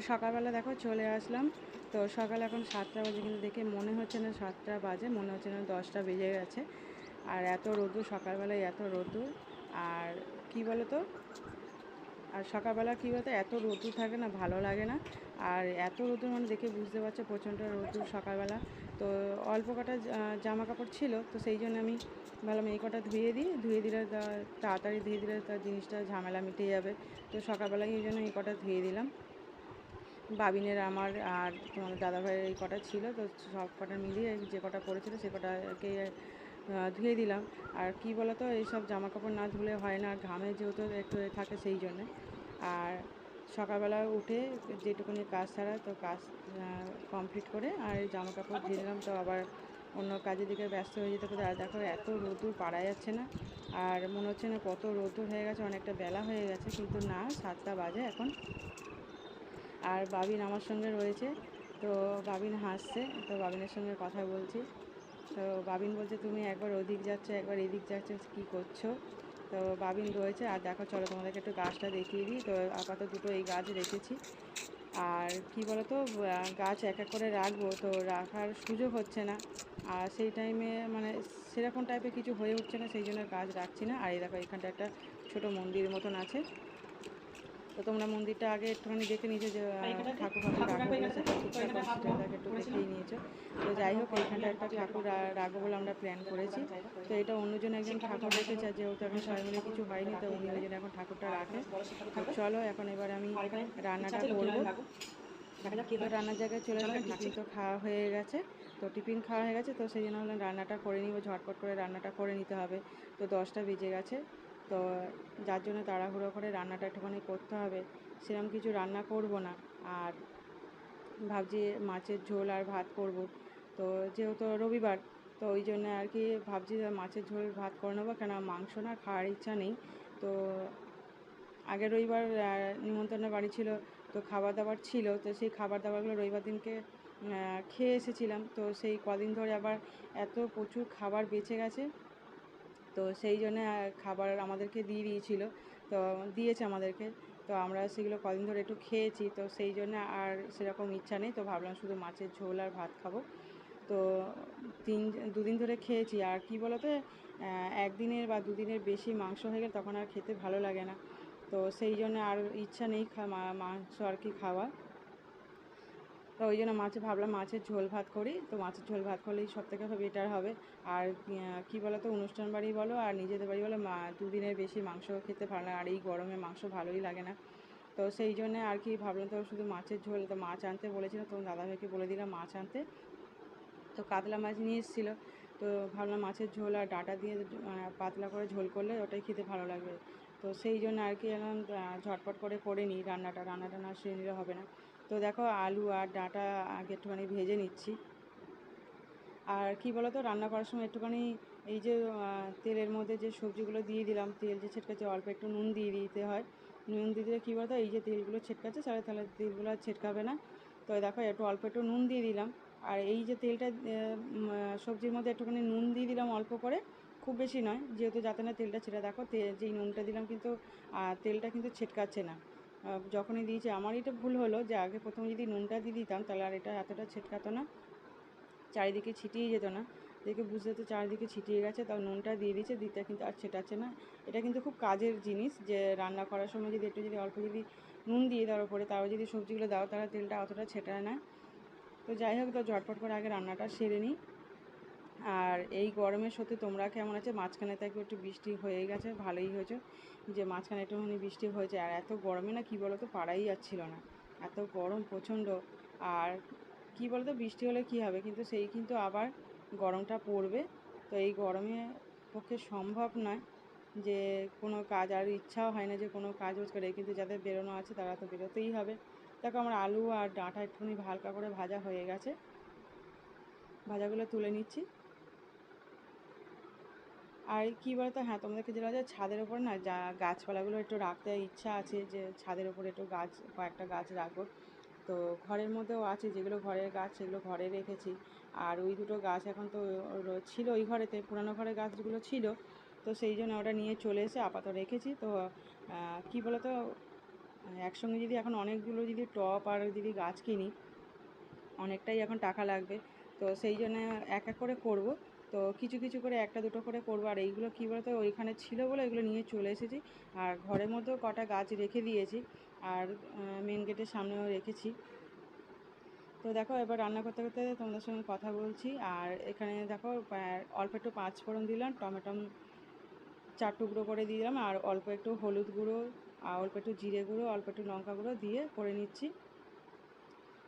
সকালবেলা দেখো চলে আসলাম। তো সকাল এখন সাতটা বাজে কিন্তু দেখে মনে হচ্ছে না সাতটা বাজে, মনে হচ্ছে না দশটা বেজে গেছে। আর এত রোদ্দুর, সকালবেলায় এত রোদ্দুর। আর কি বলো তো আর সকালবেলা কী বলতো, এত রোদ্দুর থাকে না, ভালো লাগে না। আর এত রোদ্দুর মানে দেখে বুঝতে পারছ প্রচণ্ড রোদ্দুর সকালবেলা। তো অল্প কটা জামা কাপড় ছিল, তো সেই জন্য আমি ভাবলাম এই কটা ধুয়ে দিই, ধুয়ে দিলে তা- তাড়াতাড়ি ধুয়ে দিলে তার জিনিসটা ঝামেলা মিটে যাবে। তো সকালবেলায় এই জন্য এই কটা ধুয়ে দিলাম। বাবিনের আমার আর তোমাদের দাদাভাইয়ের এই কটা ছিল, তো সব কটা মিলিয়ে যে কটা পড়েছিল সে কটাকে ধুয়ে দিলাম। আর কি বলতো, এইসব জামা কাপড় না ধুলে হয় না, ঘামে যেহেতু একটু থাকে সেই জন্যে। আর সকালবেলা উঠে যেটুকুনি কাজ ছাড়া তো কাজ কমপ্লিট করে আর জামা কাপড় ধুয়ে দিলাম, তো আবার অন্য কাজের দিকে ব্যস্ত হয়ে যেতে পারে আর দেখো এত রোদ্দুর পারা যাচ্ছে না। আর মনে হচ্ছে না কত রোদ্দুর হয়ে গেছে, অনেকটা বেলা হয়ে গেছে, কিন্তু না, সাতটা বাজে এখন। আর বাবিন আমার সঙ্গে রয়েছে। তো বাবিন হাসছে তো বাবিনের সঙ্গে কথা বলছি। তো বাবিন বলছে তুমি একবার ওদিক যাচ্ছ একবার এদিক যাচ্ছ কী করছ? তো বাবিন রয়েছে আর দেখো চলো তোমাদেরকে একটু গাছটা দেখিয়ে দিই। তো আপাতত দুটো এই গাছ রেখেছি। আর কি বলতো আহ, গাছ এক এক করে রাখব তো রাখার সুযোগ হচ্ছে না। আর সেই টাইমে মানে সেরকম টাইপের কিছু হয়ে উঠছে না সেই জন্য গাছ রাখছি না। আর এই দেখো এখানটা একটা ছোট মন্দির মতন আছে। তো তোমরা মন্দিরটা আগে একটুখানি দেখে নিয়েছো যে ঠাকুর ঠাকুর রাখব বলে সেটা ঠিকঠাক করে সেটা একটু দেখেই নিয়েছো। তো যাই হোক এইখানটা একটা ঠাকুর রাখব বলে আমরা প্ল্যান করেছি। তো এটা অন্যজন একজন ঠাকুর রেখেছে আর যেহেতু এখন সবাই মিলে কিছু হয়নি তো উনি ওই জন্য এখন ঠাকুরটা রাখে। তো চলো এখন এবার আমি রান্নাটা করব। তো রান্নার জায়গায় চলে গেলাম টিফিন তো খাওয়া হয়ে গেছে। তো টিফিন খাওয়া হয়ে গেছে তো সেই জন্য হলো রান্নাটা করে নিব ঝটপট করে রান্নাটা করে নিতে হবে। তো দশটা বেজে গেছে। তো যার জন্য তাড়াহুড়ো করে রান্নাটা একটুখানি করতে হবে সেরকম কিছু রান্না করব না। আর ভাবছি মাছের ঝোল আর ভাত করব। তো যেহেতু রবিবার, তো ওই জন্য আর কি ভাবছি মাছের ঝোল, ভাত করে নেব কেন মাংস না খাওয়ার ইচ্ছা নেই। তো আগের রবিবার নিমন্ত্রণের বাড়ি ছিল, তো খাবার দাবার ছিল, তো সেই খাবার দাবারগুলো রবিবার দিনকে খেয়ে এসেছিলাম। তো সেই কদিন ধরে আবার এত প্রচুর খাবার বেঁচে গেছে তো সেই জন্য খাবার আমাদেরকে দিয়ে দিয়েছিল। তো দিয়েছে আমাদেরকে। তো আমরা সেগুলো কদিন ধরে একটু খেয়েছি। তো সেই জন্য আর সেরকম ইচ্ছা নেই। তো ভাবলাম শুধু মাছের ঝোল আর ভাত খাব। তো তিন, দুদিন ধরে খেয়েছি। আর কি বলতো একদিনের বা দুদিনের বেশি মাংস হয়ে গেলে তখন আর খেতে ভালো লাগে না। তো সেই জন্য আর ইচ্ছা নেই মাংস আর কি খাওয়া তো ওই জন্য মাছে ভাবলাম মাছের ঝোল ভাত করি। তো মাছের ঝোল ভাত করলেই সব থেকে বেটার হবে। আর কি বলো তো অনুষ্ঠান বাড়ি বলো আর নিজেদের বাড়ি বলো মা দুদিনের বেশি মাংস খেতে ভালো লাগে আর এই গরমে মাংস ভালোই লাগে না। তো সেই জন্য আর কি ভাবলাম তো শুধু মাছের ঝোল তো মাছ আনতে বলেছিলাম তো দাদাভাইকে বলে দিলাম মাছ আনতে। তো কাতলা মাছ নিয়ে এসেছিল। তো ভাবলাম মাছের ঝোল আর ডাঁটা দিয়ে আহ, পাতলা করে ঝোল করলে ওটাই খেতে ভালো লাগবে। তো সেই জন্য আর কি এলাম ঝটপট করে করে নিই রান্নাটা। রান্নাটা না সেরে নিলে হবে না। তো দেখো আলু আর ডাঁটা আগে একটুখানি ভেজে নিচ্ছি। আর কি বলো তো রান্না করার সময় একটুখানি এই যে তেলের মধ্যে যে সবজিগুলো দিয়ে দিলাম, তেল যে ছেটকাচ্ছে, অল্প একটু নুন দিয়ে দিতে হয়। নুন দিয়ে দিলে কী বলতো, এই যে তেলগুলো ছেটকাচ্ছে, তাহলে তাহলে তেলগুলো আর ছেটকাবে না। তো দেখো, একটু অল্প একটু নুন দিয়ে দিলাম। আর এই যে তেলটা সবজির মধ্যে একটুখানি নুন দিয়ে দিলাম অল্প করে, খুব বেশি নয়। যেহেতু যাতে না তেলটা ছেড়ে, দেখো যেই নুনটা দিলাম কিন্তু তেলটা কিন্তু ছেটকাচ্ছে না। যখনই দিয়েছি আমার এটা ভুল হলো যে আগে প্রথমে যদি নুনটা দিয়ে দিতাম, তাহলে আর এটা এতটা ছেটকাতো না। চারিদিকে ছিটিয়ে যেত না। দেখে বুঝতে তো চারিদিকে ছিটিয়ে গেছে, তাও নুনটা দিয়ে দিয়েছে, দিতে কিন্তু আর ছেটাচ্ছে না। এটা কিন্তু খুব কাজের জিনিস যে রান্না করার সময় যদি একটু যদি অল্প যদি নুন দিয়ে দেওয়ার উপরে তাও যদি সবজিগুলো দাও, তাহলে তেলটা অতটা ছেটায় না। তো যাই হোক, তো ঝটপট করে আগে রান্নাটা সেরে নিই। আর এই গরমের সত্যি তোমরা কেমন আছে? মাঝখানে তো একটু বৃষ্টি হয়ে গেছে, ভালোই হয়েছে। যে মাঝখানে একটুখানি বৃষ্টি হয়েছে, আর এত গরমে না কী বলো তো পারাই যাচ্ছিল না। এত গরম প্রচণ্ড, আর কি বলতো, বৃষ্টি হলে কি হবে? কিন্তু সেই কিন্তু আবার গরমটা পড়বে। তো এই গরমে পক্ষে সম্ভব নয় যে কোনো কাজ, আর ইচ্ছাও হয় না যে কোনো কাজ রোজ করে। কিন্তু যাদের বেরোনো আছে, তারা তো বেরোতেই হবে। দেখো আমার আলু আর ডাঁটা একটুখানি হালকা করে ভাজা হয়ে গেছে। ভাজাগুলো তুলে নিচ্ছি। আর কি বলতো? হ্যাঁ তোমাদেরকে যেটা যে ছাদের ওপর না যা গাছপালাগুলো একটু রাখতে ইচ্ছা আছে যে, ছাদের ওপর একটু গাছ, কয়েকটা গাছ রাখব। তো ঘরের মধ্যেও আছে যেগুলো ঘরের গাছ, সেগুলো ঘরে রেখেছি। আর ওই দুটো গাছ এখন তো ছিল ওই ঘরেতে, পুরানো ঘরের গাছগুলো ছিল। তো সেই জন্য ওটা নিয়ে চলে এসে আপাতত রেখেছি। তো কি বলতো? একসঙ্গে যদি এখন অনেকগুলো যদি টপ আর যদি গাছ কিনি, অনেকটাই এখন টাকা লাগবে। তো সেই জন্য এক এক করে করব। তো কিছু কিছু করে একটা, দুটো করে করব। আর এইগুলো কী বলতো, ওইখানে ছিল বলে এগুলো নিয়ে চলে এসেছি। আর ঘরের মধ্যেও কটা গাছ রেখে দিয়েছি। আর মেন গেটের সামনেও রেখেছি। তো দেখো, এবার রান্না করতে করতে তোমাদের সঙ্গে কথা বলছি। আর এখানে দেখো অল্প একটু পাঁচ ফোড়ন দিলাম, টমেটো চার টুকরো করে দিলাম। আর অল্প একটু হলুদ গুঁড়ো, আর অল্প একটু জিরে গুঁড়ো, অল্প একটু লঙ্কা গুঁড়ো দিয়ে করে নিচ্ছি।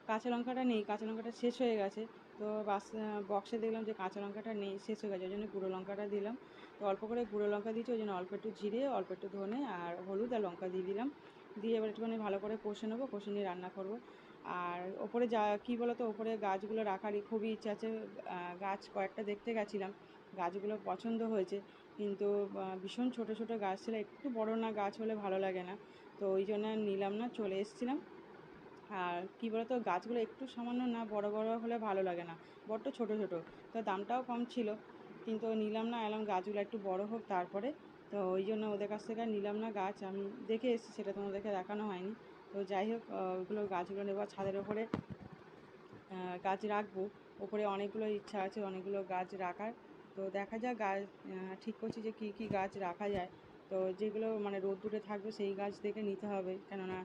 কাঁচা লঙ্কাটা নেই, কাঁচা লঙ্কাটা শেষ হয়ে গেছে। তো বাস বক্সে দেখলাম যে কাঁচা লঙ্কাটা নেই, শেষ হয়ে গেছে ওই জন্য গুঁড়ো লঙ্কাটা দিলাম। তো অল্প করে গুঁড়ো লঙ্কা দিয়েছি ওই জন্য অল্প একটু জিরে, অল্প একটু ধনে আর হলুদ আর লঙ্কা দিয়ে দিলাম। দিয়ে এবার একটুখানি ভালো করে কষে নেব, কষে নিয়ে রান্না করব। আর ওপরে যা, কী বলো তো ওপরে গাছগুলো রাখারই খুবই ইচ্ছা আছে। গাছ কয়েকটা দেখতে গেছিলাম, গাছগুলো পছন্দ হয়েছে, কিন্তু ভীষণ ছোট ছোট গাছ ছিল, একটু বড় না গাছ হলে ভালো লাগে না। তো ওই জন্য নিলাম না, চলে এসেছিলাম। আর কী বলতো গাছগুলো একটু সামান্য না বড় বড় হলে ভালো লাগে না। বড্ড ছোট ছোট। তো দামটাও কম ছিল। কিন্তু নিলাম না এলাম গাছগুলো একটু বড় হোক তারপরে। তো ওই জন্য ওদের কাছ থেকে নিলাম না গাছ। আমি দেখে এসেছি সেটা তোমাদেরকে দেখানো হয়নি। তো যাই হোক আহ, ওইগুলো গাছগুলো নেব ছাদের ওপরে। গাছ রাখব। ওপরে অনেকগুলো ইচ্ছা আছে অনেকগুলো গাছ রাখার। তো দেখা যাক গাছ ঠিক করছি যে কী কী গাছ রাখা যায়। তো যেগুলো মানে রোদ্দুরে থাকবে সেই গাছ দেখে নিতে হবে। কেননা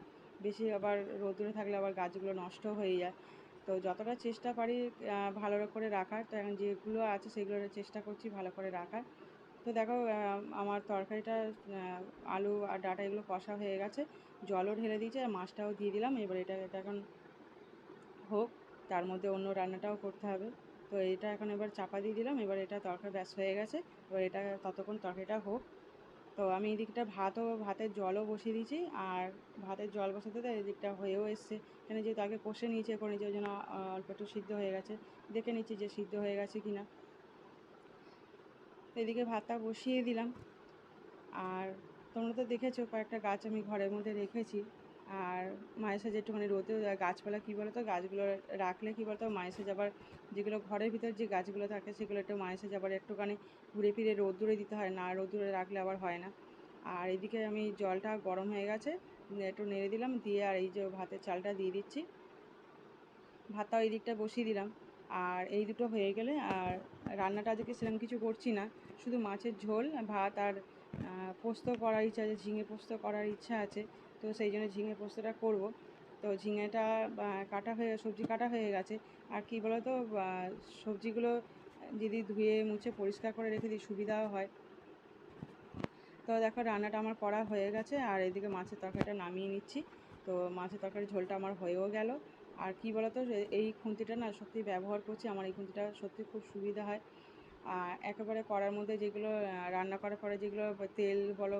বেশি আবার রোদ্দুরে থাকলে আবার গাছগুলো নষ্ট হয়ে যায়। তো যতটা চেষ্টা পারি ভালো করে রাখার, তো এখন যেগুলো আছে সেগুলো চেষ্টা করছি ভালো করে রাখার। তো দেখো আমার তরকারিটা আলু আর ডাটা এগুলো কষা হয়ে গেছে। জলও ঢেলে দিয়েছি আর মাছটাও দিয়ে দিলাম। এবার এটা এটা এখন হোক, তার মধ্যে অন্য রান্নাটাও করতে হবে। তো এটা এখন এবার চাপা দিয়ে দিলাম। এবার এটা তরকারি ব্যাস হয়ে গেছে। এবার এটা ততক্ষণ তরকারিটা হোক। তো আমি এদিকটা ভাতও, ভাতের জলও বসিয়ে দিয়েছি আর ভাতের জল বসাতে তো এদিকটা হয়েও এসছে। এখানে যেহেতু আগে কষে নিয়েছি করে নিচে ওই জন্য অল্প একটু সিদ্ধ হয়ে গেছে। দেখে নিচ্ছি যে সিদ্ধ হয়ে গেছে কি না এদিকে ভাতটা বসিয়ে দিলাম। আর তোমরা তো দেখেছ, কয়েকটা গাছ আমি ঘরের মধ্যে রেখেছি। আর মায়ের সাথে একটুখানি রোদে গাছপালা কী বলতো, গাছগুলো রাখলে কী বলতো, মায়ের সাথে আবার যেগুলো ঘরের ভিতর যে গাছগুলো থাকে সেগুলো একটু মায়ের সাথে আবার একটুখানি ঘুরে ফিরে রোদ্দুরে দিতে হয়, না রোদ্দুরে রাখলে আবার হয় না। আর এদিকে আমি জলটা গরম হয়ে গেছে একটু নেড়ে দিলাম, দিয়ে আর এই যে ভাতের চালটা দিয়ে দিচ্ছি। ভাতটাও এই দিকটা বসিয়ে দিলাম। আর এই দুটো হয়ে গেলে আর রান্নাটা আজকে সেরকম কিছু করছি না, শুধু মাছের ঝোল, ভাত আর পোস্ত করার ইচ্ছা আছে, ঝিঙে পোস্ত করার ইচ্ছা আছে। তো সেই জন্য ঝিঙে পোস্তটা করব। তো ঝিঙেটা কাটা হয়ে, সবজি কাটা হয়ে গেছে। আর কি বলো তো সবজিগুলো যদি ধুয়ে, মুছে পরিষ্কার করে রেখে দিই, সুবিধাও হয়। তো দেখো, রান্নাটা আমার করা হয়ে গেছে। আর এদিকে মাছের তরকারিটা নামিয়ে নিচ্ছি। তো মাছের তরকারি ঝোলটা আমার হয়েও গেল। আর কি বলতো এই খুন্তিটা না সত্যি ব্যবহার করছি। আমার এই খুন্তিটা সত্যি খুব সুবিধা হয়। একেবারে কড়ার মধ্যে যেগুলো রান্না করার পরে যেগুলো তেল বলো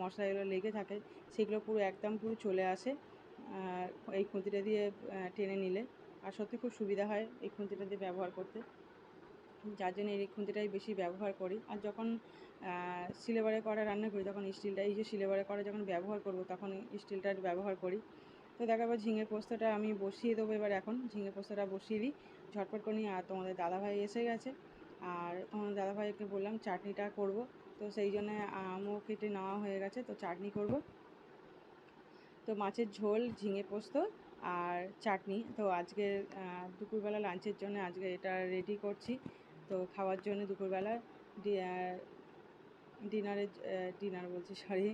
মশলা এগুলো লেগে থাকে, সেগুলো পুরো একদম পুরো চলে আসে। এই খুন্তিটা দিয়ে টেনে নিলে। আর সত্যি খুব সুবিধা হয় এই খুন্তিটা দিয়ে ব্যবহার করতে। যার জন্য এই খুন্তিটাই বেশি ব্যবহার করি। আর যখন সিলেবারে করা রান্না করি, তখন স্টিলটা, এই যে সিলেবারে করা যখন ব্যবহার করব, তখন স্টিলটা ব্যবহার করি। তো দেখো এবার ঝিঙে পোস্তটা আমি বসিয়ে দেবো এবার এখন। ঝিঙে পোস্তটা বসিয়ে দিই। ঝটপট করে নিই আর তোমাদের দাদাভাই এসে গেছে। আর তোমাদের দাদাভাইকে বললাম, চাটনিটা করব। তো সেই জন্য আমও কেটে নেওয়া হয়ে গেছে, তো চাটনি করব। তো মাছের ঝোল, ঝিঙে পোস্ত আর চাটনি। তো আজকে দুপুরবেলা লাঞ্চের জন্য আজকে এটা রেডি করছি। তো খাওয়ার জন্য দুপুরবেলা ডিনারে ডিনার বলছি সরি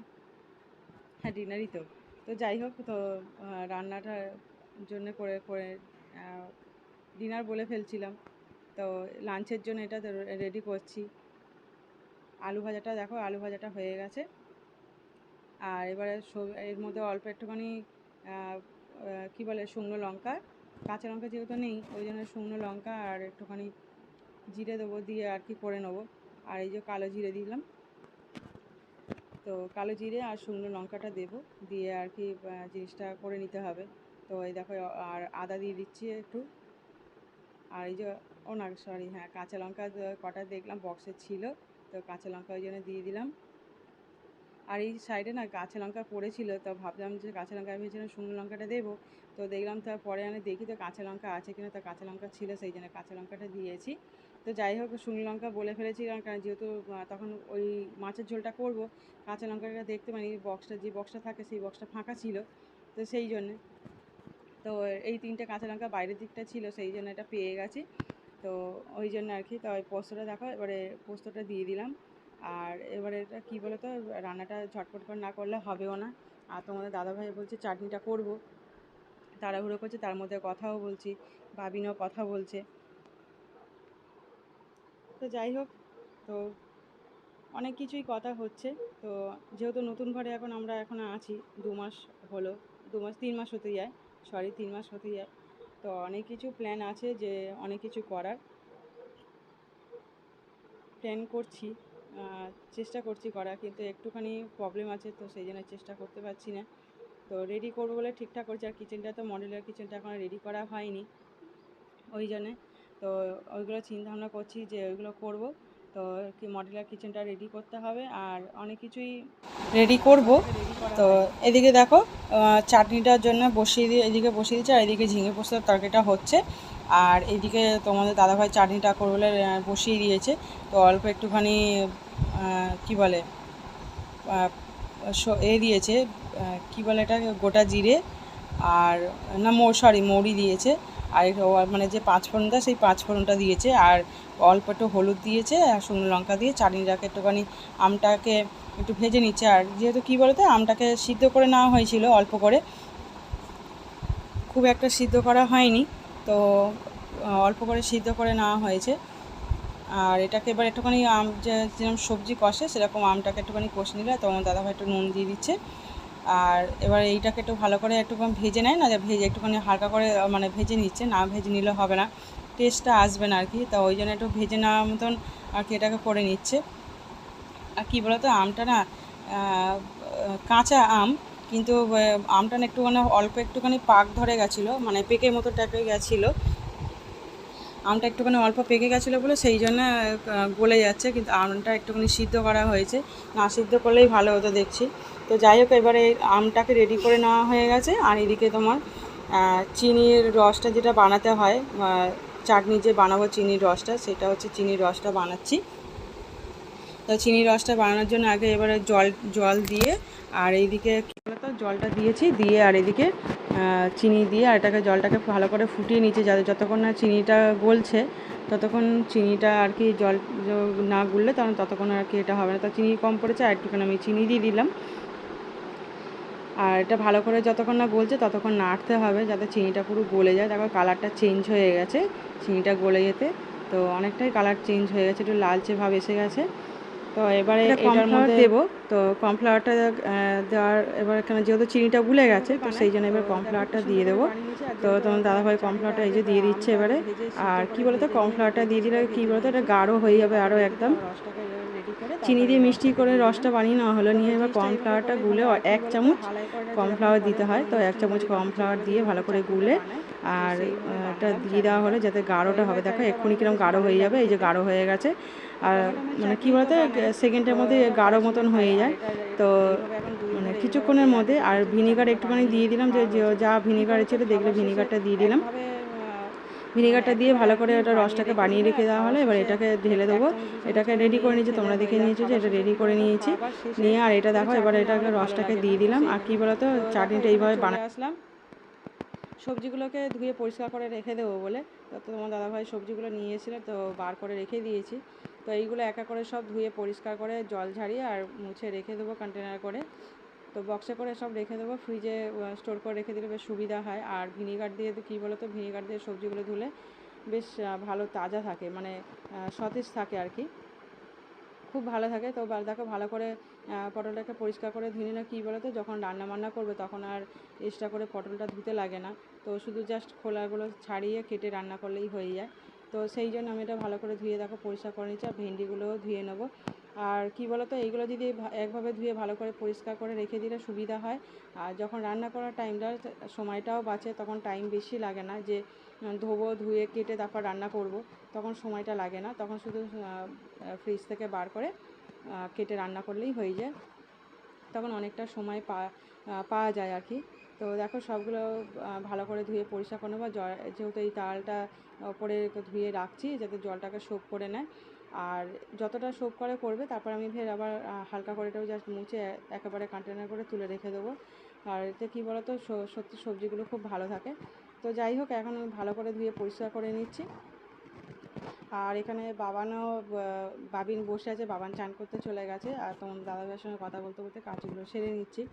হ্যাঁ ডিনারই তো। তো যাই হোক, তো রান্নাটার জন্য করে করে ডিনার বলে ফেলছিলাম। তো লাঞ্চের জন্য এটা রেডি করছি। আলু ভাজাটা দেখো, আলু ভাজাটা হয়ে গেছে। আর এবারে এর মধ্যে অল্প একটুখানি কী বলে, শুকনো লঙ্কা। কাঁচা লঙ্কা যেহেতু নেই, ওই জন্য শুকনো লঙ্কা আর একটুখানি জিরে দেবো দিয়ে আর কি করে নেব। আর এই যে কালো জিরে দিলাম। তো কালো জিরে আর শুকনো লঙ্কাটা দেবো দিয়ে আর কি জিনিসটা করে নিতে হবে। তো এই দেখো, আর আদা দিয়ে দিচ্ছি একটু। আর এই যে ও না সরি হ্যাঁ কাঁচা লঙ্কা কটা দেখলাম বক্সে ছিল, তো কাঁচা লঙ্কা ওই জন্য দিয়ে দিলাম। আর এই সাইডে না কাঁচা লঙ্কা পড়েছিল, তো ভাবলাম যে কাঁচা লঙ্কা আমি ভেবেছিলাম শুকনো লঙ্কাটা দেবো, তো দেখলাম তারপরে আমি দেখি তো কাঁচা লঙ্কা আছে কিনা, তো কাঁচা লঙ্কা ছিল, সেই জন্য কাঁচা লঙ্কাটা দিয়েছি। তো যাই হোক, শুকনো লঙ্কা বলে ফেলেছিলাম কারণ যেহেতু তখন ওই মাছের ঝোলটা করব, কাঁচা লঙ্কাটা দেখতে পাইনি বক্সটা যে বক্সটা থাকে, সেই বক্সটা ফাঁকা ছিল, তো সেই জন্যে। তো এই তিনটে কাঁচা লঙ্কা বাইরের দিকটা ছিল, সেই জন্য এটা পেয়ে গেছি। তো ওই জন্য আর কি, তাই পোস্তটা দেখো, এবারে পোস্তটা দিয়ে দিলাম। আর এবারে এটা কী বলো তো রান্নাটা ঝটপট করে না করলে হবেও না। আর তোমাদের দাদাভাই বলছে, চাটনিটা করব। তাড়াহুড়ো করছে, তার মধ্যে কথাও বলছি, ভাবিনও কথা বলছে। তো যাই হোক, তো অনেক কিছুই কথা হচ্ছে। তো যেহেতু নতুন ঘরে এখন আমরা এখন আছি, দু মাস হলো, দু মাস, তিন মাস হতে যায় সরি তিন মাস হতে যায়। তো অনেক কিছু প্ল্যান আছে যে অনেক কিছু করার। প্ল্যান করছি চেষ্টা করছি করার, কিন্তু একটুখানি প্রবলেম আছে তো সেই জন্য চেষ্টা করতে পারছি না। তো রেডি করব বলে ঠিকঠাক করছি, আর কিচেনটা তো মডেলের কিচেনটা এখন রেডি করা হয়নি। ওই জন্যে তো ওইগুলো চিন্তা ভাবনা করছি যে ওইগুলো করব। তো কি মডেলার কিচেনটা রেডি করতে হবে আর অনেক কিছুই রেডি করব। তো এদিকে দেখো চাটনিটার জন্য বসিয়ে দিয়ে, এদিকে বসিয়ে দিচ্ছে আর এদিকে ঝিঙে পোস্তর তরকারিটা হচ্ছে। আর এইদিকে তোমাদের দাদাভাই চাটনিটা করবে বসিয়ে দিয়েছে। তো অল্প একটুখানি কি বলে এ দিয়েছে কি বলে এটা, গোটা জিরে আর, না, মৌ সরি মৌরি দিয়েছে। আর মানে যে পাঁচ ফোড়নটা সেই পাঁচ ফোড়নটা দিয়েছে। আর অল্প একটু হলুদ দিয়েছে আর শুকনো লঙ্কা দিয়ে চাটনিটাকে একটুখানি আমটাকে একটু ভেজে নিচ্ছে। আর যেহেতু কী বলতো, আমটাকে সিদ্ধ করে নেওয়া হয়েছিল অল্প করে। খুব একটা সিদ্ধ করা হয়নি, তো অল্প করে সিদ্ধ করে নেওয়া হয়েছে। আর এটাকে এবার একটুখানি আম যেরকম সবজি কষে, সেরকম আমটাকে একটুখানি কষে নিলে তখন দাদাভাই একটু নুন দিয়ে দিচ্ছে। আর এবার এইটাকে একটু ভালো করে একটুখানি ভেজে নেয় না, যে ভেজে একটুখানি হালকা করে মানে ভেজে নিচ্ছে, না ভেজে নিলে হবে না। টেস্টটা আসবে না আর কি তা ওই জন্য একটু ভেজে নেওয়ার মতন আর কি এটাকে করে নিচ্ছে। আর কী বলতো, আমটা না কাঁচা আম, কিন্তু আমটা না একটুখানি, অল্প একটুখানি পাক ধরে গেছিল মানে পেকে মতো টাইপের গেছিল। আমটা একটুখানি অল্প পেকে গেছিল বলে সেই জন্য গলে যাচ্ছে, কিন্তু আমটা একটুখানি সিদ্ধ করা হয়েছে। না সিদ্ধ করলেই ভালো হতো দেখছি। তো যাই হোক, এবারে আমটাকে রেডি করে নেওয়া হয়ে গেছে। আর এদিকে তোমার চিনির রসটা যেটা বানাতে হয় চাটনি যে বানাবো চিনির রসটা, সেটা হচ্ছে চিনির রসটা বানাচ্ছি। তো চিনির রসটা বানানোর জন্য আগে এবারে জল জল দিয়ে আর এইদিকে কী বলতো, জলটা দিয়েছি, দিয়ে আর এদিকে চিনি দিয়ে আর এটাকে জলটাকে ভালো করে ফুটিয়ে নিচ্ছে যাতে যতক্ষণ না চিনিটা গলছে, ততক্ষণ চিনিটা আর কি জল, না গুললে তখন ততক্ষণ আর কি এটা হবে না। তো চিনি কম পড়েছে আর একটুখানি আমি চিনি দিয়ে দিলাম। আর এটা ভালো করে যতক্ষণ না গলছে ততক্ষণ নাড়তে হবে যাতে চিনিটা পুরো গলে যায়। তারপর কালারটা চেঞ্জ হয়ে গেছে, চিনিটা গলে যেতে। তো অনেকটাই কালার চেঞ্জ হয়ে গেছে, একটু লালচে ভাব এসে গেছে। তো এবারে এটার মধ্যে দেবো। তো কর্নফ্লাওয়ারটা দেওয়ার এবার এখানে যেহেতু চিনিটা গুলে গেছে তো সেই জন্য এবার কর্নফ্লাওয়ারটা দিয়ে দেবো। তো তোমার দাদাভাই কর্নফ্লাওয়ারটা এই যে দিয়ে দিচ্ছে এবারে। আর কি বলতো কর্নফ্লাওয়ারটা দিয়ে দিলে কি বলতো এটা গাঢ় হয়ে যাবে আরও একদম। চিনি দিয়ে মিষ্টি করে রসটা বানিয়ে নেওয়া হলো নিয়ে এবার কর্নফ্লাওয়ারটা গুলে এক চামচ কর্নফ্লাওয়ার দিতে হয়। তো এক চামচ কর্নফ্লাওয়ার দিয়ে ভালো করে গুলে আর এটা দিয়ে দেওয়া হলে যাতে গাঢ়টা হবে। দেখো এক্ষুনি কীরকম গাঢ় হয়ে যাবে। এই যে গাঢ় হয়ে গেছে। আর মানে কী বলতো সেকেন্ডের মধ্যে গাঢ় মতন হয়ে যায়। তো মানে কিছুক্ষণের মধ্যে আর ভিনিগার একটুখানি দিয়ে দিলাম, যে যে- ভিনিগার ছিল দেখলে ভিনিগারটা দিয়ে দিলাম। ভিনিগারটা দিয়ে ভালো করে ওটা রসটাকে বানিয়ে রেখে দেওয়া হলো, এবার এটাকে ঢেলে দেবো। এটাকে রেডি করে নিয়েছি, তোমরা দেখে নিয়েছো যে এটা রেডি করে নিয়েছি। নিয়ে আর এটা দেখো, এবার এটাকে রসটাকে দিয়ে দিলাম। আর কী বলতো, চাটনিটা এইভাবে বানায় আসলাম সবজিগুলোকে ধুয়ে পরিষ্কার করে রেখে দেবো বলে। তো তোমার দাদাভাই সবজিগুলো নিয়ে তো বার করে রেখে দিয়েছি। তো এইগুলো একা করে সব ধুয়ে পরিষ্কার করে জল ঝাড়িয়ে আর মুছে রেখে দেবো কন্টেনার করে। তো বক্সে করে সব রেখে দেবো ফ্রিজে স্টোর করে রেখে দিলে বেশ সুবিধা হয়। আর ভিনিগার দিয়ে কী বলো তো ভিনিগার দিয়ে সবজিগুলো ধুলে বেশ ভালো তাজা থাকে মানে সতেজ থাকে আর কি। খুব ভালো থাকে। তো দেখো ভালো করে পটলটাকে পরিষ্কার করে ধুয়ে নিলে কী বলো তো যখন রান্না বান্না করবে তখন আর এক্সট্রা করে পটলটা ধুতে লাগে না। তো শুধু জাস্ট খোলাগুলো ছাড়িয়ে কেটে রান্না করলেই হয়ে যায়। তো সেই জন্য আমি এটা ভালো করে ধুয়ে দেখো, পরিষ্কার করে নিচ্ছি আর ভেন্ডিগুলোও ধুয়ে নেব। আর কি বলতো, এইগুলো যদি একভাবে ধুয়ে ভালো করে পরিষ্কার করে রেখে দিলে সুবিধা হয়। আর যখন রান্না করার টাইমটা সময়টাও বাঁচে, তখন টাইম বেশি লাগে না যে ধোবো, ধুয়ে, কেটে তারপর রান্না করব। তখন সময়টা লাগে না, তখন শুধু ফ্রিজ থেকে বার করে কেটে রান্না করলেই হয়ে যায়। তখন অনেকটা সময় পাওয়া যায় আর কি। তো দেখো সবগুলো ভালো করে ধুয়ে পরিষ্কার করে নেব। যেহেতু এই তালটা ওপরে ধুয়ে রাখছি যাতে জলটাকে সোপ করে নেয়। আর যতটা সোপ করে করবে, তারপর আমি ফের আবার হালকা করে এটাও জাস্ট মুছে একেবারে কন্টেনার করে তুলে রেখে দেবো। আর এতে কী বলো তো স- সত্যি সবজিগুলো খুব ভালো থাকে। তো যাই হোক, এখন আমি ভালো করে ধুয়ে পরিষ্কার করে নিচ্ছি। আর এখানে বাবানও বাবিন বসে আছে, বাবান চান করতে চলে গেছে। আর তোমার দাদাভাইয়ের সঙ্গে কথা বলতে বলতে কাজগুলো সেরে নিচ্ছি।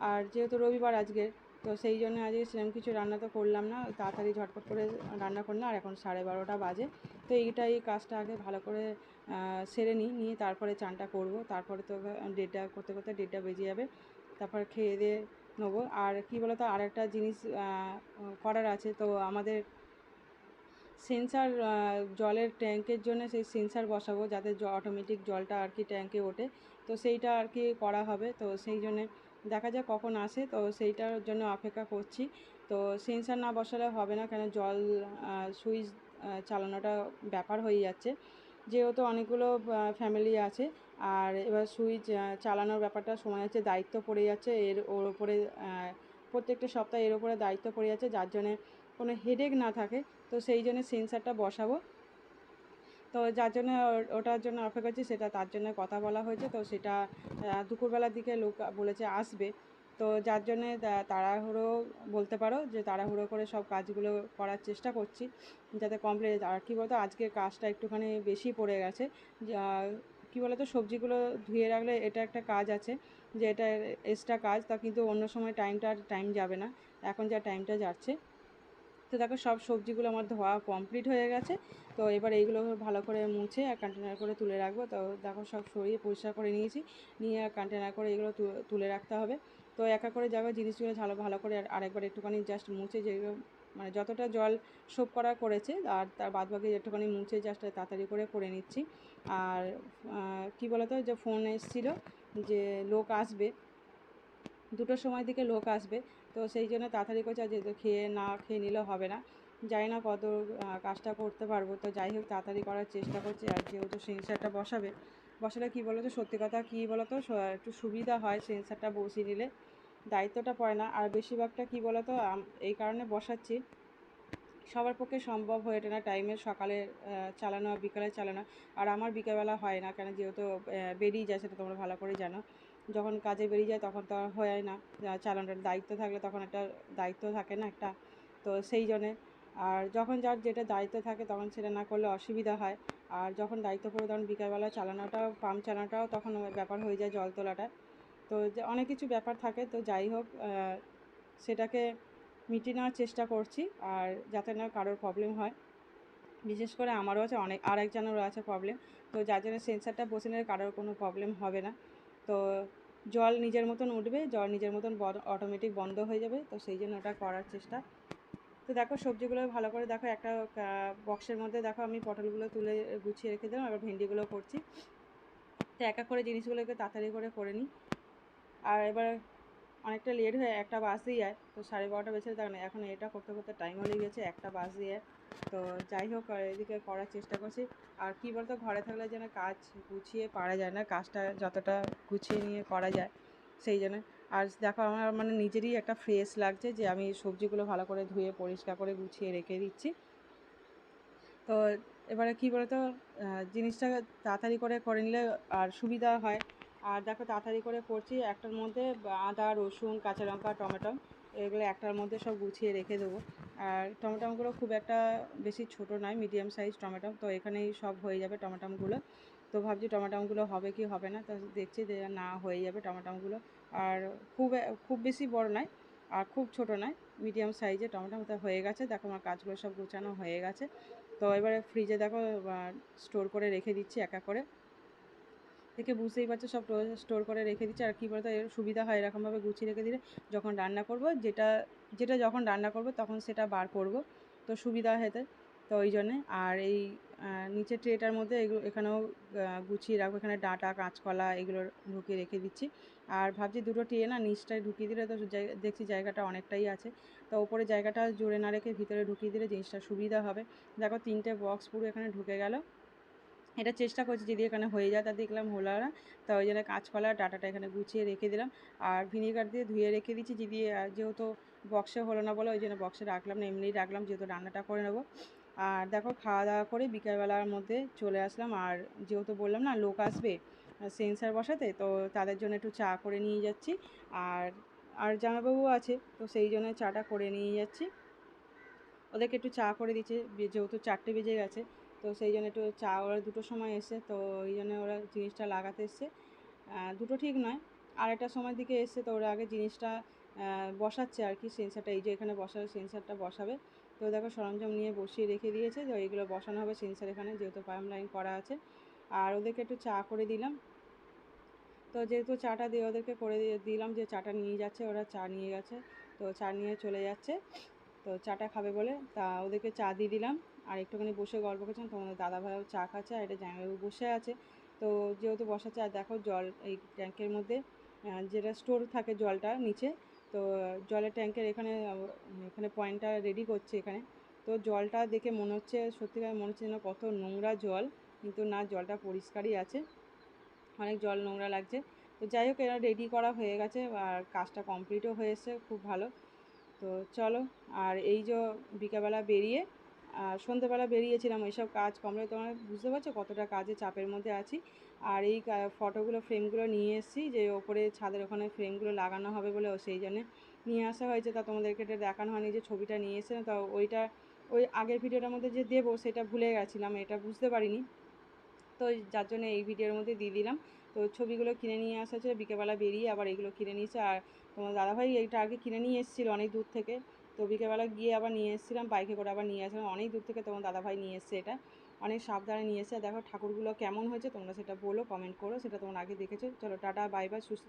আর যেহেতু রবিবার আজকে তো সেই জন্য আজকে সেরকম কিছু রান্না তো করলাম না, তাড়াতাড়ি ঝটপট করে রান্না করলাম আর এখন সাড়ে বারোটা বাজে। তো এইটা এই কাজটা আগে ভালো করে সেরে নিই, নিয়ে তারপরে চানটা করব। তারপরে তো ডেটটা করতে করতে ডেটটা বেজে যাবে, তারপর খেয়ে দিয়ে নেব। আর কী বলো তো আর একটা জিনিস করার আছে। তো আমাদের সেন্সার জলের ট্যাঙ্কের জন্য সেই সেন্সার বসাবো, যাতে অটোমেটিক জলটা আর কি ট্যাঙ্কে ওঠে। তো সেইটা আর কি করা হবে। তো সেই জন্যে দেখা যাক কখন আসে। তো সেইটার জন্য অপেক্ষা করছি। তো সেন্সার না বসালে হবে না কেন জল সুইচ চালানোটা ব্যাপার হয়ে যাচ্ছে। যেহেতু অনেকগুলো ফ্যামিলি আছে আর এবার সুইচ চালানোর ব্যাপারটা সময় যাচ্ছে দায়িত্ব পড়ে যাচ্ছে এর ওর আহ, প্রত্যেকটা সপ্তাহে এর ওপরে দায়িত্ব পড়ে যাচ্ছে যার জন্যে কোনো হেডেক না থাকে। তো সেই জন্য সেন্সারটা বসাবো। তো যার জন্য ওটার জন্য অপেক্ষা করছি, সেটা তার জন্য কথা বলা হয়েছে, তো সেটা দুপুরবেলার দিকে লোক বলেছে আসবে। তো যার জন্যে তাড়াহুড়ো বলতে পারো যে তাড়াহুড়ো করে সব কাজগুলো করার চেষ্টা করছি, যাতে কমপ্লিট আর কী বলতো আজকে কাজটা একটুখানি বেশি পড়ে গেছে। কী বলতো, সবজিগুলো ধুয়ে রাখলে এটা একটা কাজ আছে, যে এটা এক্সট্রা কাজ, তা কিন্তু অন্য সময় টাইমটা টাইম যাবে না। এখন যা টাইমটা যাচ্ছে, তো দেখো সব সবজিগুলো আমার ধোয়া কমপ্লিট হয়ে গেছে। তো এবার এইগুলো ভালো করে মুছে আর কন্টেনার করে তুলে রাখব। তো দেখো সব সরিয়ে পরিষ্কার করে নিয়েছি। নিয়ে আর কন্টেনার করে এগুলো তুলে রাখতে হবে। তো একা করে যাবে জিনিসগুলো ভালো ভালো করে আর- আরেকবার একটুখানি জাস্ট মুছে যেগুলো মানে যতটা জল সোপ করা করেছে আর তার বাদ বাকি একটুখানি মুছে জাস্ট তাড়াতাড়ি করে করে নিচ্ছি। আর কি বলতো যে ফোন এসেছিল যে লোক আসবে। দুটোর সময় দিকে লোক আসবে। তো সেই জন্য তাড়াতাড়ি করছে আর যেহেতু খেয়ে না খেয়ে নিলে হবে না। জানি না কত কাজটা করতে পারব। তো যাই হোক, তাড়াতাড়ি করার চেষ্টা করছি। আর যেহেতু সেন্সারটা বসাবে, বসালে কী বলো তো সত্যি কথা কী বলো তো একটু সুবিধা হয় সেন্সারটা বসিয়ে নিলে। দায়িত্বটা পড়ে না। আর বেশিরভাগটা কী বলো তো আম- এই কারণে বসাচ্ছি। সবার পক্ষে সম্ভব হয়ে ওঠে না। টাইমে সকালে চালানো আর বিকালে চালানো। আর আমার বিকেলবেলা হয় না, কেন যেহেতু বেরিয়ে যায়, সেটা তোমরা ভালো করে জানো। যখন কাজে বেরিয়ে যায়, তখন তো হয় না। চালানোর দায়িত্ব থাকলে তখন একটা দায়িত্ব থাকে না একটা। তো সেই জন্যে আর যখন যার যেটা দায়িত্ব থাকে তখন সেটা না করলে অসুবিধা হয়। আর যখন দায়িত্ব পড়ে তখন বিকালবেলা চালানোটাও, পাম্প চালানোটাও তখন ব্যাপার হয়ে যায় জল তোলাটা। তো অনেক কিছু ব্যাপার থাকে, তো যাই হোক সেটাকে মিটিয়ে নেওয়ার চেষ্টা করছি আর যাতে না কারোর প্রবলেম হয়। বিশেষ করে আমারও আছে অনেক, আর একজনেরও আছে প্রবলেম তো যার জন্য সেন্সারটা বসে নিলে কারোর কোনো প্রবলেম হবে না। তো জল নিজের মতন উঠবে, জল নিজের মতন অটোমেটিক বন্ধ হয়ে যাবে। তো সেই জন্য ওটা করার চেষ্টা। তো দেখো, সবজিগুলো ভালো করে দেখো, একটা বক্সের মধ্যে দেখো আমি পটলগুলো তুলে গুছিয়ে রেখে দিলাম, এবার ভেন্ডিগুলো করছি। তো এক এক করে জিনিসগুলোকে তাড়াতাড়ি করে করে নিই। আর এবার অনেকটা লেট হয়ে, একটা বাস দিয়ে যায় তো সাড়ে বারোটা বেছে বেজে তখন এখন এটা করতে করতে টাইম হয়ে গেছে, একটা বাস দিয়ে তো যাই হোক এদিকে করার চেষ্টা করছি। আর কী বলতো, ঘরে থাকলে যেন কাজ গুছিয়ে পারা যায় না, কাজটা যতটা গুছিয়ে নিয়ে করা যায়, সেই জন্য। আর দেখো আমার মানে নিজেরই একটা ফ্রেশ লাগছে যে আমি সবজিগুলো ভালো করে ধুয়ে, পরিষ্কার করে গুছিয়ে রেখে দিচ্ছি। তো এবারে কী বলতো জিনিসটা তাড়াতাড়ি করে করে নিলে আর সুবিধা হয়। আর দেখো তাড়াতাড়ি করে করছি, একটার মধ্যে আদা, রসুন, কাঁচা লঙ্কা, টমেটো, এগুলো একটার মধ্যে সব গুছিয়ে রেখে দেবো। আর টমেটোগুলো খুব একটা বেশি ছোট নয় মিডিয়াম সাইজ টমেটো, তো এখানেই সব হয়ে যাবে টমেটোগুলো। তো ভাবছি টমেটোগুলো হবে কি হবে না, তো দেখছি যে না হয়ে যাবে টমেটোগুলো। আর খুব খুব বেশি বড় নয়, আর খুব ছোট নয়। মিডিয়াম সাইজে টমেটো মতো হয়ে গেছে। দেখো আমার কাজগুলো সব গোছানো হয়ে গেছে। তো এবারে ফ্রিজে দেখো স্টোর করে রেখে দিচ্ছি একা করে। দেখে বুঝতেই পারছ, সব স্টোর করে রেখে দিচ্ছি। আর কী বলতো, এর সুবিধা হয় এরকমভাবে গুছিয়ে রেখে দিলে যখন রান্না করব, যেটা যেটা যখন রান্না করব তখন সেটা বার করব। তো সুবিধা হেতে তো ওই জন্যে। আর এই নিচের ট্রেটার মধ্যে এগুলো, এখানেও গুছিয়ে রাখব। এখানে ডাঁটা, কাঁচকলা এগুলো ঢুকিয়ে রেখে দিচ্ছি। আর ভাবছি দুটো ট্রে না নিচটায় ঢুকিয়ে দিলে তো দেখছি জায়গাটা অনেকটাই আছে। তো ওপরে জায়গাটা জোরে না রেখে ভিতরে ঢুকিয়ে দিলে জিনিসটা সুবিধা হবে। দেখো তিনটে বক্স পুরো এখানে ঢুকে গেল। এটা চেষ্টা করছি যদি এখানে হয়ে যায় তা দেখলাম হলো না। তা ওই জন্য কাঁচকলা ডাটাটা এখানে গুছিয়ে রেখে দিলাম। আর ভিনিগার দিয়ে ধুয়ে রেখে দিচ্ছি যদি যেহেতু বক্সে হলো না বলে ওই জন্য বক্সে রাখলাম না, এমনিই রাখলাম যেহেতু রান্নাটা করে নেব। আর দেখো খাওয়া দাওয়া করে বিকেলবেলার মধ্যে চলে আসলাম। আর যেহেতু বললাম না লোক আসবে সেন্সার বসাতে, তো তাদের জন্য একটু চা করে নিয়ে যাচ্ছি। আর আর জামাইবাবু আছে, তো সেই জন্য চাটা করে নিয়ে যাচ্ছি। ওদেরকে একটু চা করে দিচ্ছে যেহেতু চারটে বেজে গেছে, তো সেই জন্য একটু চা ওরা দুটোর সময় এসে তো ওই জন্য ওরা জিনিসটা লাগাতে এসছে। দুটো ঠিক নয় আড়াইটার সময় দিকে এসছে, তো ওরা আগে জিনিসটা বসাচ্ছে আর কি সেন্সারটা, এই যে এখানে বসাবে সেন্সারটা বসাবে। তো দেখো সরঞ্জাম নিয়ে বসিয়ে রেখে দিয়েছে যে এইগুলো বসানো হবে সেন্সার এখানে, যেহেতু পাইপ লাইন করা আছে। আর ওদেরকে একটু চা করে দিলাম। তো যেহেতু চাটা দিয়ে ওদেরকে করে দিলাম যে চাটা নিয়ে যাচ্ছে, ওরা চা নিয়ে গেছে। তো চা নিয়ে চলে যাচ্ছে। তো চাটা খাবে বলে তা ওদেরকে চা দিয়ে দিলাম। আর একটুখানি বসে গল্প করছিলাম তোমাদের দাদা ভাইও চা খাচ্ছে আর এটা জামাইবাবু বসে আছে। তো যেহেতু বসাচ্ছে আর দেখো জল এই ট্যাঙ্কের মধ্যে যেটা স্টোর থাকে জলটা নিচে, তো জলের ট্যাঙ্কের এখানে এখানে পয়েন্টটা রেডি করছে এখানে। তো জলটা দেখে মনে হচ্ছে সত্যিকার মনে হচ্ছে যেন কত নোংরা জল। কিন্তু না, জলটা পরিষ্কারই আছে। অনেক জল নোংরা লাগছে। তো যাই হোক, এরা রেডি করা হয়ে গেছে আর কাজটা কমপ্লিটও হয়েছে খুব ভালো। তো চলো, আর এই যে বিকালবেলা বেরিয়ে, আর সন্ধ্যেবেলা বেরিয়েছিলাম এইসব কাজ কমপ্লিট তোমরা বুঝতে পারছ কতটা কাজে চাপের মধ্যে আছি? আর এই ফটোগুলো ফ্রেমগুলো নিয়ে এসেছি যে ওপরে ছাদের ওখানে ফ্রেমগুলো লাগানো হবে বলে সেই জন্যে নিয়ে আসা হয়েছে। তা তোমাদেরকে এটা দেখানো হয়নি যে ছবিটা নিয়ে এসে তা ওইটা, ওই আগের ভিডিওটার মধ্যে যে দেবো সেটা ভুলে গেছিলাম, এটা বুঝতে পারিনি। তো যার জন্য এই ভিডিওর মধ্যে দিয়ে দিলাম। তো ছবিগুলো কিনে নিয়ে আসা ছিল, বিকেলবেলা বেরিয়ে আবার এগুলো কিনে নিয়েছে। আর তোমার দাদাভাই এইটা আগে কিনে নিয়ে এসেছিল অনেক দূর থেকে। তো বিকেলবেলা গিয়ে আবার নিয়ে এসেছিলাম, বাইকে করে আবার নিয়ে আসলাম। অনেক দূর থেকে তোমার দাদাভাই নিয়ে এসছে এটা। অনেক সাবধানে নিয়ে এসে দেখো ঠাকুরগুলো কেমন হয়েছে, তোমরা সেটা বলো কমেন্ট করো, সেটা তোমরা আগে দেখেছ। চলো, টাটা বাই বাই সুস্থ